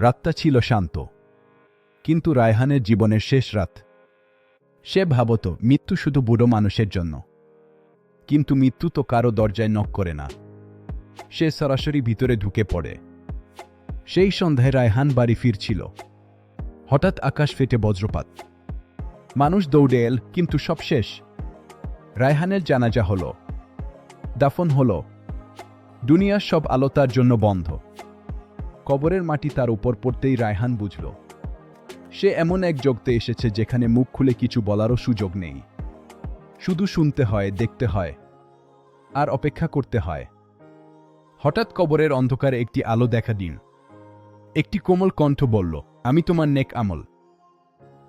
রাতটা ছিল শান্ত। কিন্তু রায়হানের জীবনের শেষ রাত। সে ভাবত, মৃত্যু শুধু বুড়ো মানুষের জন্য। কিন্তু মৃত্যু তো কারও দরজায় নক করে না। সে সরাসরি ভিতরে ঢুকে পড়ে। সেই সন্ধ্যায় রায়হান বাড়ি ফিরছিল। হঠাৎ আকাশ ফেটে বজ্রপাত। মানুষ দৌড়ে এল, কিন্তু সব শেষ। রায়হানের জানাজা হল। দাফন হল। দুনিয়ার সব আলো তার জন্য বন্ধ। কবরের মাটি তার উপর পড়তেই রায়হান বুঝল। সে এমন এক জগতে এসেছে যেখানে মুখ খুলে কিছু বলারও সুযোগ নেই। শুধু শুনতে হয়, দেখতে হয়, আর অপেক্ষা করতে হয়। হঠাৎ কবরের অন্ধকারে একটি আলো দেখা দিন। একটি কোমল কণ্ঠ বলল, আমি তোমার নেক আমল।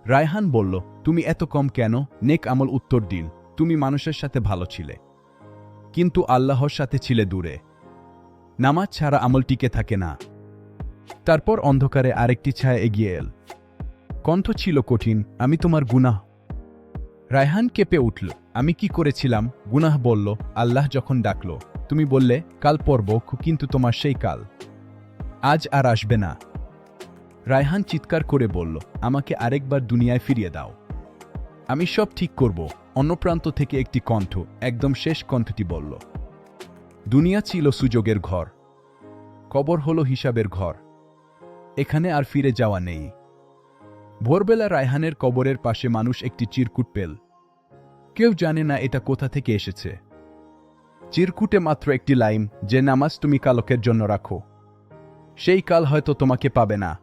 রায়হান বলল, তুমি এত কম কেন? নেক আমল উত্তর দিন। তুমি মানুষের সাথে ভালো ছিলে। কিন্তু আল্লাহর সাথে ছিলে দূরে। নামাজ ছাড়া আমল টিকে থাকে না। তারপর অন্ধকারে আরেকটি ছায়া এগিয়ে এল। কণ্ঠ ছিল কঠিন, আমি তোমার গুনাহ। রায়হান কেঁপে উঠল, আমি কি করেছিলাম? গুনাহ বলল, আল্লাহ যখন ডাকল, তুমি বললে, কাল পর্ব কিন্তু তোমার সেই কাল। আজ আর আসবে না। রায়হান চিৎকার করে বলল, আমাকে আরেকবার দুনিয়ায় ফিরিয়ে দাও। আমি সব ঠিক করব। অন্য প্রান্ত থেকে একটি কণ্ঠ, একদম শেষ কণ্ঠটি বলল, দুনিয়া ছিল সুযোগের ঘর, কবর হলো হিসাবের ঘর। এখানে আর ফিরে যাওয়া নেই। ভোরবেলা রায়হানের কবরের পাশে মানুষ একটি চিরকুট পেল। কেউ জানে না এটা কোথা থেকে এসেছে। চিরকুটে মাত্র একটি লাইন, যে নামাজ তুমি কালকের জন্য রাখো। সেই কাল হয়তো তোমাকে পাবে না।